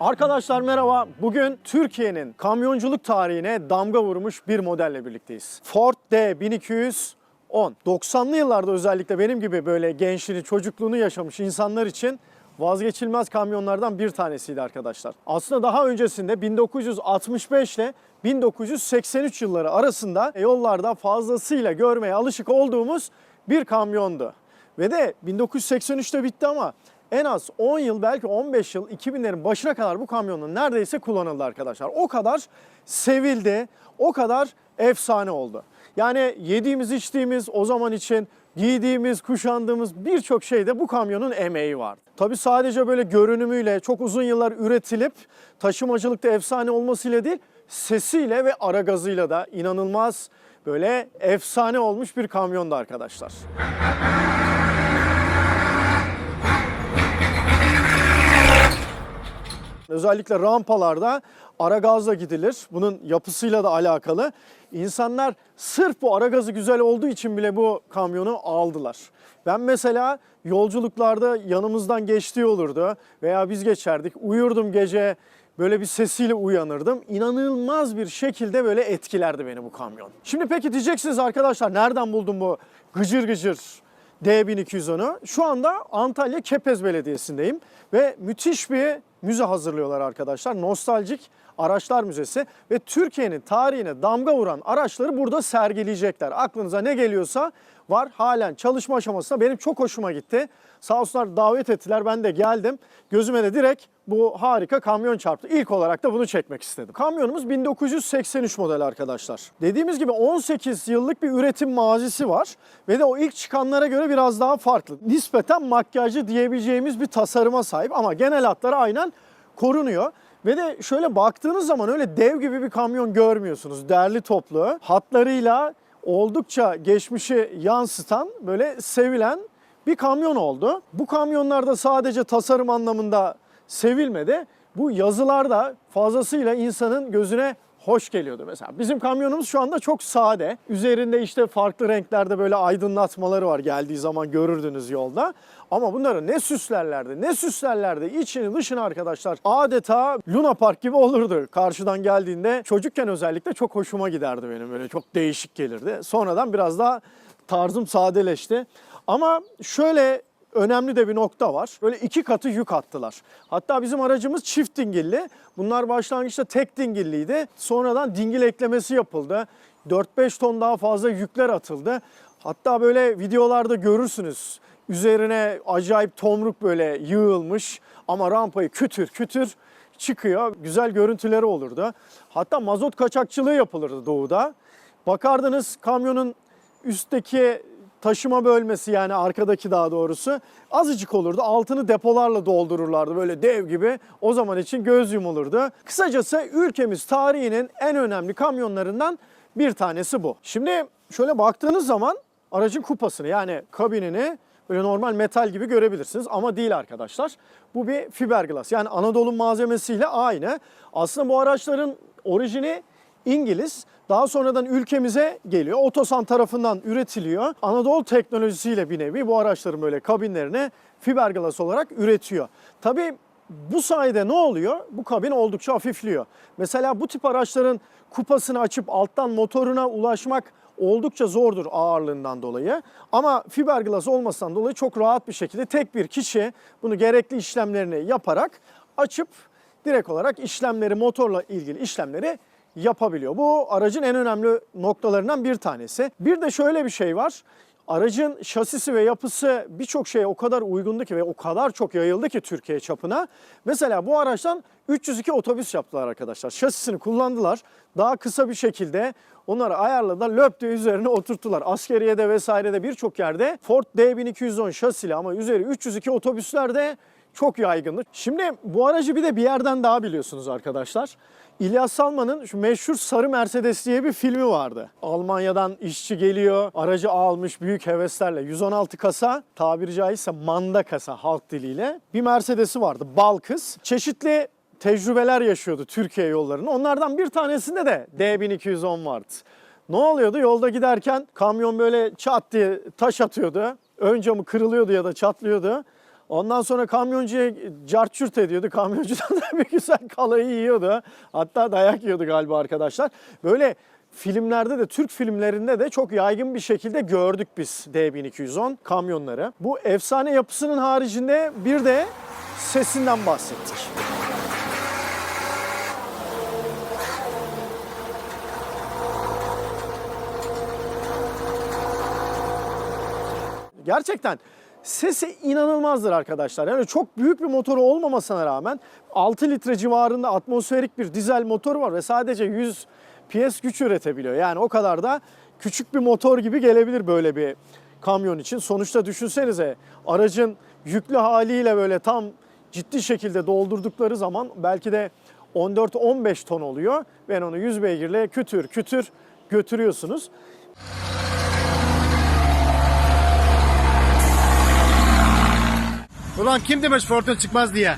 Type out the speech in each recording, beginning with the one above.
Arkadaşlar merhaba. Bugün Türkiye'nin kamyonculuk tarihine damga vurmuş bir modelle birlikteyiz. Ford D1210. 90'lı yıllarda özellikle benim gibi böyle gençliğini, çocukluğunu yaşamış insanlar için vazgeçilmez kamyonlardan bir tanesiydi arkadaşlar. Aslında daha öncesinde 1965 ile 1983 yılları arasında yollarda fazlasıyla görmeye alışık olduğumuz bir kamyondu. Ve de 1983'te bitti ama en az 10 yıl belki 15 yıl 2000'lerin başına kadar bu kamyonun neredeyse kullanıldı arkadaşlar. O kadar sevildi, o kadar efsane oldu. Yani yediğimiz içtiğimiz o zaman için giydiğimiz, kuşandığımız birçok şeyde bu kamyonun emeği vardı. Tabii sadece böyle görünümüyle çok uzun yıllar üretilip taşımacılıkta efsane olmasıyla değil, sesiyle ve ara gazıyla da inanılmaz böyle efsane olmuş bir kamyondu arkadaşlar. Özellikle rampalarda ara gazla gidilir. Bunun yapısıyla da alakalı. İnsanlar sırf bu ara gazı güzel olduğu için bile bu kamyonu aldılar. Ben mesela yolculuklarda yanımızdan geçtiği olurdu veya biz geçerdik. Uyurdum gece böyle bir sesiyle uyanırdım. İnanılmaz bir şekilde böyle etkilerdi beni bu kamyon. Şimdi peki diyeceksiniz arkadaşlar nereden buldum bu gıcır gıcır D1210'u. Şu anda Antalya Kepez Belediyesi'ndeyim ve müthiş bir müze hazırlıyorlar arkadaşlar. Nostaljik Araçlar Müzesi ve Türkiye'nin tarihine damga vuran araçları burada sergileyecekler. Aklınıza ne geliyorsa var halen çalışma aşamasında benim çok hoşuma gitti. Sağ olsunlar davet ettiler ben de geldim. Gözüme de direkt bu harika kamyon çarptı. İlk olarak da bunu çekmek istedim. Kamyonumuz 1983 model arkadaşlar. Dediğimiz gibi 18 yıllık bir üretim mazisi var ve de o ilk çıkanlara göre biraz daha farklı. Nispeten makyajlı diyebileceğimiz bir tasarıma sahip ama genel hatları aynen korunuyor. Ve de şöyle baktığınız zaman öyle dev gibi bir kamyon görmüyorsunuz. Derli toplu, hatlarıyla oldukça geçmişi yansıtan, böyle sevilen bir kamyon oldu. Bu kamyonlarda sadece tasarım anlamında sevilmedi. Bu yazılar da fazlasıyla insanın gözüne hoş geliyordu mesela. Bizim kamyonumuz şu anda çok sade. Üzerinde işte farklı renklerde böyle aydınlatmaları var. Geldiği zaman görürdünüz yolda. Ama bunları ne süslerlerdi, ne süslerlerdi. İçini dışını arkadaşlar adeta Luna Park gibi olurdu. Karşıdan geldiğinde çocukken özellikle çok hoşuma giderdi benim. Böyle çok değişik gelirdi. Sonradan biraz daha tarzım sadeleşti. Ama şöyle önemli de bir nokta var. Böyle iki katı yük attılar. Hatta bizim aracımız çift dingilli. Bunlar başlangıçta tek dingilliydi. Sonradan dingil eklemesi yapıldı. 4-5 ton daha fazla yükler atıldı. Hatta böyle videolarda görürsünüz. Üzerine acayip tomruk böyle yığılmış ama rampayı kütür kütür çıkıyor. Güzel görüntüleri olurdu. Hatta mazot kaçakçılığı yapılırdı doğuda. Bakardınız kamyonun üstteki taşıma bölmesi yani arkadaki daha doğrusu azıcık olurdu. Altını depolarla doldururlardı böyle dev gibi. O zaman için göz yumulurdu. Kısacası ülkemiz tarihinin en önemli kamyonlarından bir tanesi bu. Şimdi şöyle baktığınız zaman aracın kupasını yani kabinini böyle normal metal gibi görebilirsiniz ama değil arkadaşlar. Bu bir fiberglass yani Anadolu malzemesiyle aynı. Aslında bu araçların orijini İngiliz. Daha sonradan ülkemize geliyor. Otosan tarafından üretiliyor. Anadolu teknolojisiyle bir nevi bu araçların böyle kabinlerini fiberglass olarak üretiyor. Tabii bu sayede ne oluyor? Bu kabin oldukça hafifliyor. Mesela bu tip araçların kupasını açıp alttan motoruna ulaşmak oldukça zordur ağırlığından dolayı. Ama fiberglass olmasından dolayı çok rahat bir şekilde tek bir kişi bunu gerekli işlemlerini yaparak açıp direkt olarak işlemleri motorla ilgili işlemleri yapabiliyor. Bu aracın en önemli noktalarından bir tanesi. Bir de şöyle bir şey var. Aracın şasisi ve yapısı birçok şeye o kadar uygundu ki ve o kadar çok yayıldı ki Türkiye çapına. Mesela bu araçtan 302 otobüs yaptılar arkadaşlar. Şasisini kullandılar. Daha kısa bir şekilde onları ayarladılar. Löp üzerine oturttular. Askeriyede vesairede birçok yerde Ford D1210 şasili ama üzeri 302 otobüslerde çok yaygındı. Şimdi bu aracı bir de bir yerden daha biliyorsunuz arkadaşlar. İlyas Salman'ın şu meşhur Sarı Mercedes diye bir filmi vardı. Almanya'dan işçi geliyor, aracı almış büyük heveslerle. 116 kasa, tabiri caizse manda kasa halk diliyle. Bir Mercedes'i vardı, bal kız. Çeşitli tecrübeler yaşıyordu Türkiye yollarında. Onlardan bir tanesinde de D1210 vardı. Ne oluyordu? Yolda giderken kamyon böyle çat diye taş atıyordu. Ön camı kırılıyordu ya da çatlıyordu. Ondan sonra kamyoncuya cart çürt ediyordu. Kamyoncudan da bir güzel kalayı yiyordu. Hatta dayak yiyordu galiba arkadaşlar. Böyle filmlerde de Türk filmlerinde de çok yaygın bir şekilde gördük biz D1210 kamyonları. Bu efsane yapısının haricinde bir de sesinden bahsettik. Gerçekten sesi inanılmazdır arkadaşlar. Yani çok büyük bir motoru olmamasına rağmen 6 litre civarında atmosferik bir dizel motor var ve sadece 100 PS güç üretebiliyor. Yani o kadar da küçük bir motor gibi gelebilir böyle bir kamyon için. Sonuçta düşünsenize aracın yüklü haliyle böyle tam ciddi şekilde doldurdukları zaman belki de 14-15 ton oluyor. Ben onu 100 beygirle kütür kütür götürüyorsunuz. Ulan kim demiş Fortun çıkmaz diye.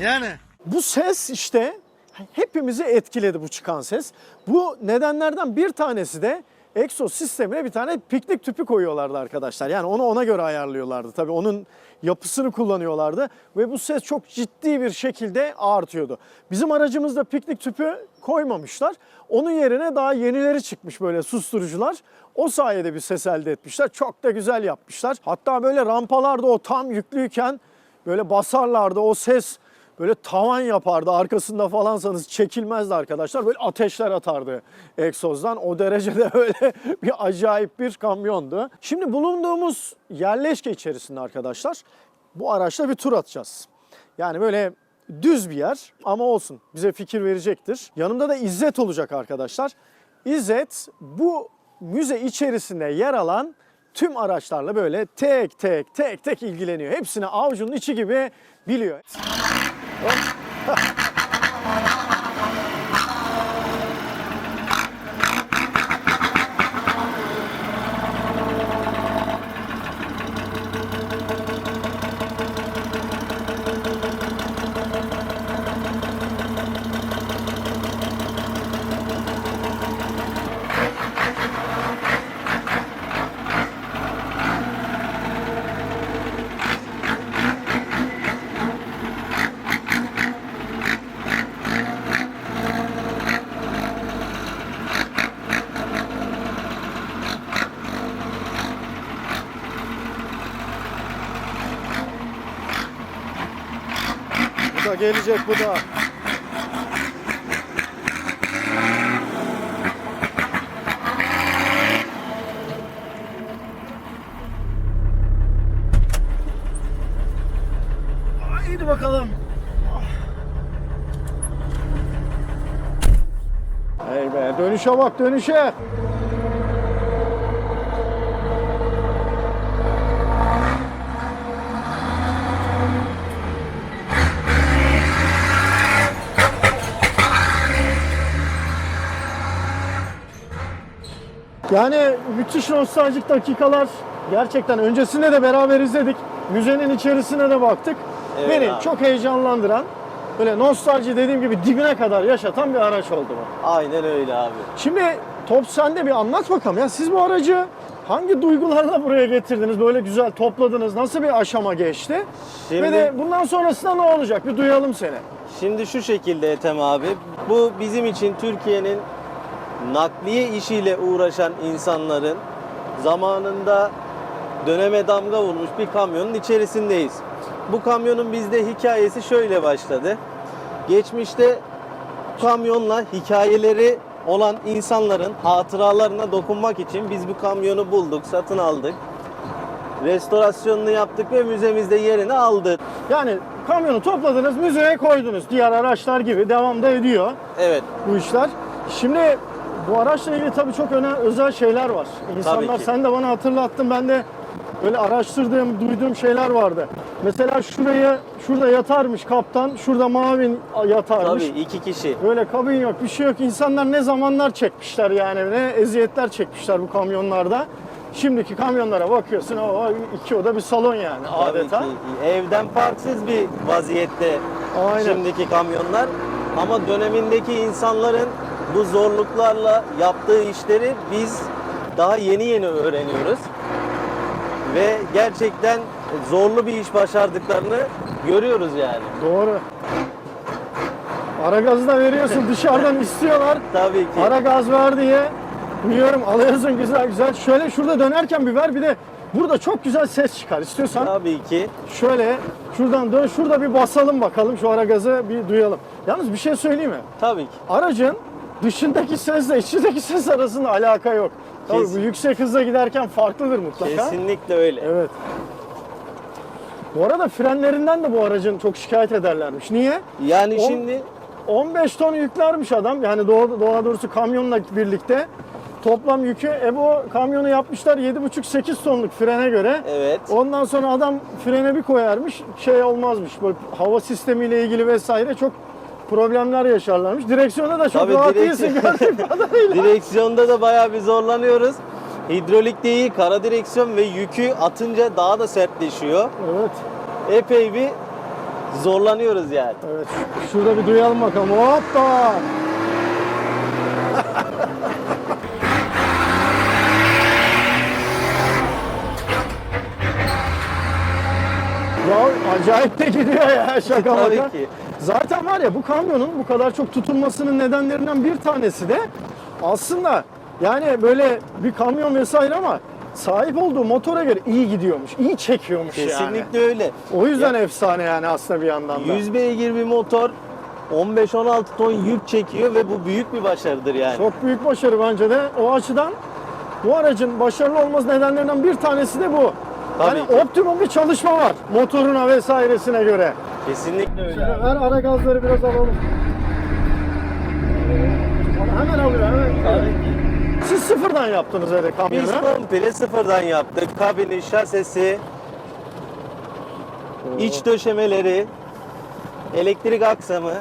Yani. Bu ses işte hepimizi etkiledi bu çıkan ses. Bu nedenlerden bir tanesi de egzoz sistemine bir tane piknik tüpü koyuyorlardı arkadaşlar. Yani onu ona göre ayarlıyorlardı. Tabii onun yapısını kullanıyorlardı ve bu ses çok ciddi bir şekilde artıyordu. Bizim aracımızda piknik tüpü koymamışlar. Onun yerine daha yenileri çıkmış böyle susturucular. O sayede bir ses elde etmişler. Çok da güzel yapmışlar. Hatta böyle rampalarda o tam yüklüyken böyle basarlardı o ses böyle tavan yapardı arkasında falansanız çekilmezdi arkadaşlar. Böyle ateşler atardı egzozdan. O derecede öyle bir acayip bir kamyondu. Şimdi bulunduğumuz yerleşke içerisinde arkadaşlar bu araçla bir tur atacağız. Yani böyle düz bir yer ama olsun bize fikir verecektir. Yanımda da İzzet olacak arkadaşlar. İzzet bu müze içerisinde yer alan tüm araçlarla böyle tek tek tek tek ilgileniyor. Hepsini avucunun içi gibi biliyor. Bu da gelecek bu da. Haydi bakalım. Hey be dönüşe bak dönüşe. Yani müthiş nostaljik dakikalar. Gerçekten öncesinde de beraber izledik. Müzenin içerisine de baktık. Evet Beni abi. çok heyecanlandıran, böyle nostalji dediğim gibi dibine kadar yaşatan bir araç oldu bu. Aynen öyle abi. Şimdi top sende bir anlat bakalım. Ya siz bu aracı hangi duygularla buraya getirdiniz? Böyle güzel topladınız. Nasıl bir aşama geçti? Şimdi- Ve de bundan sonrasında ne olacak? Bir duyalım seni. Şimdi şu şekilde Ethem abi. Bu bizim için Türkiye'nin nakliye işiyle uğraşan insanların zamanında döneme damga vurmuş bir kamyonun içerisindeyiz. Bu kamyonun bizde hikayesi şöyle başladı. Geçmişte kamyonla hikayeleri olan insanların hatıralarına dokunmak için biz bu kamyonu bulduk, satın aldık. Restorasyonunu yaptık ve müzemizde yerini aldı. Yani kamyonu topladınız, müzeye koydunuz. Diğer araçlar gibi devam da ediyor. Evet, bu işler. Şimdi bu araçla ilgili tabii çok önemli özel şeyler var. İnsanlar sen de bana hatırlattın ben de böyle araştırdığım, duyduğum şeyler vardı. Mesela şuraya şurada yatarmış kaptan, şurada mavin yatarmış. tabii iki kişi. Böyle kabin yok, bir şey yok. İnsanlar ne zamanlar çekmişler yani, ne eziyetler çekmişler bu kamyonlarda. Şimdiki kamyonlara bakıyorsun, o iki oda bir salon yani adeta. Tabii ki evden farksız bir vaziyette Aynen. şimdiki kamyonlar. Ama dönemindeki insanların bu zorluklarla yaptığı işleri biz daha yeni yeni öğreniyoruz. Ve gerçekten zorlu bir iş başardıklarını görüyoruz yani. Doğru. Ara gazı da veriyorsun dışarıdan istiyorlar. Tabii ki. Ara gaz ver diye. Biliyorum alıyorsun güzel güzel. Şöyle şurada dönerken bir ver bir de burada çok güzel ses çıkar. İstiyorsan Tabii ki. şöyle şuradan dön şurada bir basalım bakalım şu ara gazı bir duyalım. Yalnız bir şey söyleyeyim mi? Tabii ki. Aracın dışındaki sesle içindeki ses arasında alaka yok. Tabii bu Kesin. yüksek hızla giderken farklıdır mutlaka. Kesinlikle öyle. Evet. Bu arada frenlerinden de bu aracın çok şikayet ederlermiş. Niye? Yani On- şimdi 15 ton yüklermiş adam. Yani doğru, doğru doğrusu kamyonla birlikte. Toplam yükü, e bu kamyonu yapmışlar 7,5-8 tonluk frene göre. evet. Ondan sonra adam frene bir koyarmış, şey olmazmış. Böyle hava sistemiyle ilgili vesaire çok problemler yaşarlarmış. Direksiyona da çok Tabii rahat değilsin gördüğüm kadarıyla. Direksiyonda da bayağı bir zorlanıyoruz. Hidrolik de iyi, kara direksiyon ve yükü atınca daha da sertleşiyor. Evet, Epey bir zorlanıyoruz yani. evet. Şurada bir duyalım bakalım. Hoppa! Ya acayip de gidiyor ya şaka Tabii maka. ki. Zaten var ya bu kamyonun bu kadar çok tutulmasının nedenlerinden bir tanesi de aslında yani böyle bir kamyon vesaire ama sahip olduğu motora göre iyi gidiyormuş, iyi çekiyormuş yani. Kesinlikle öyle. O yüzden efsane yani aslında bir yandan da. 100 beygir bir motor 15-16 ton yük çekiyor ve bu büyük bir başarıdır yani. Çok büyük başarı bence de. O açıdan bu aracın başarılı olması nedenlerinden bir tanesi de bu. Tabii yani ki. optimum bir çalışma var motoruna vesairesine göre. Kesinlikle öyle. Şöyle ver ara gazları biraz alalım. Hemen alıyor hemen. Tabii ki. Siz sıfırdan yaptınız öyle Biz kamyonu. komple sıfırdan yaptık. Kabini, şasesi, iç döşemeleri, elektrik aksamı.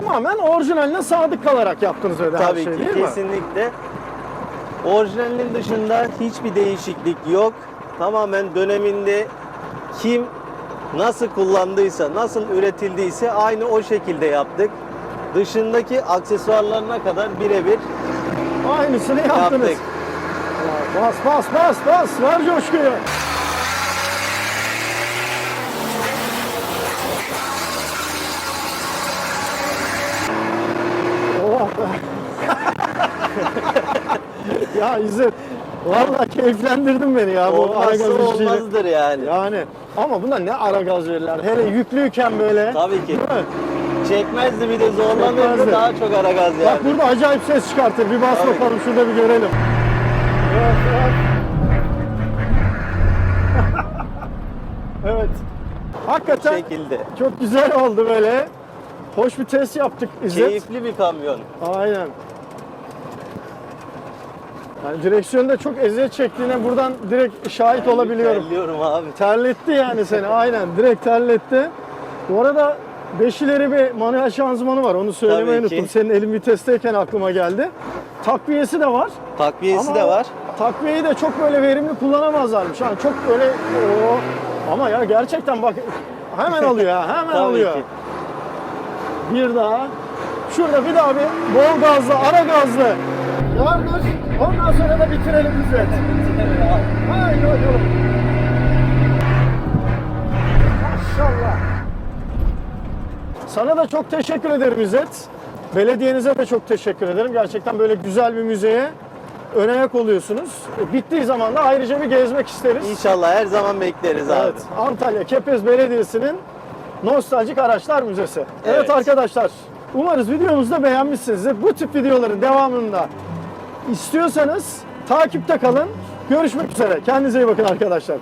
Tamamen orijinaline sadık kalarak yaptınız öyle her Tabii şey ki değil mi? kesinlikle. Orijinalinin dışında hiçbir değişiklik yok. Tamamen döneminde kim nasıl kullandıysa, nasıl üretildiyse aynı o şekilde yaptık. Dışındaki aksesuarlarına kadar birebir Aynısını yaptınız. yaptık. Bas bas bas bas ver coşkuyu. Oh be. Ya İzzet Vallahi keyiflendirdin beni ya bu ara Olmazsa işiyle. olmazdır yani. Yani ama buna ne ara gaz verirler. Hele yüklüyken böyle. Tabii ki. Değil mi? Çekmezdi bir de zorlanırdı Çekmezdi. daha çok ara gaz yani. Bak burada acayip ses çıkartır. Bir bas Tabii. bakalım şurada bir görelim. Evet. Hakikaten şekilde. çok güzel oldu böyle. Hoş bir test yaptık İzzet. Keyifli bir kamyon. Aynen. Yani direksiyonda çok eziyet çektiğine buradan direkt şahit olabiliyorum. Terliyorum abi. Terletti yani seni aynen direkt terletti. Bu arada 5 ileri bir manuel şanzımanı var onu söylemeyi Tabii ki. unuttum. Senin elin vitesteyken aklıma geldi. Takviyesi de var. Takviyesi Ama de var. Takviyeyi de çok böyle verimli kullanamazlarmış. Yani çok böyle o ama ya gerçekten bak hemen alıyor ha hemen Tabii alıyor. ki. Bir daha. Şurada bir daha bir bol gazlı, ara gazlı. Yardır. Ondan sonra da bitirelim İzzet. Haydi bakalım. Maşallah. Sana da çok teşekkür ederim İzzet. Belediyenize de çok teşekkür ederim. Gerçekten böyle güzel bir müzeye ön ayak oluyorsunuz. Bittiği zaman da ayrıca bir gezmek isteriz. İnşallah her zaman bekleriz abi. Evet, Antalya Kepez Belediyesi'nin Nostaljik Araçlar Müzesi. Evet. Evet. arkadaşlar, umarız videomuzu da beğenmişsinizdir. Bu tip videoların devamında istiyorsanız takipte kalın. Görüşmek üzere. Kendinize iyi bakın arkadaşlar.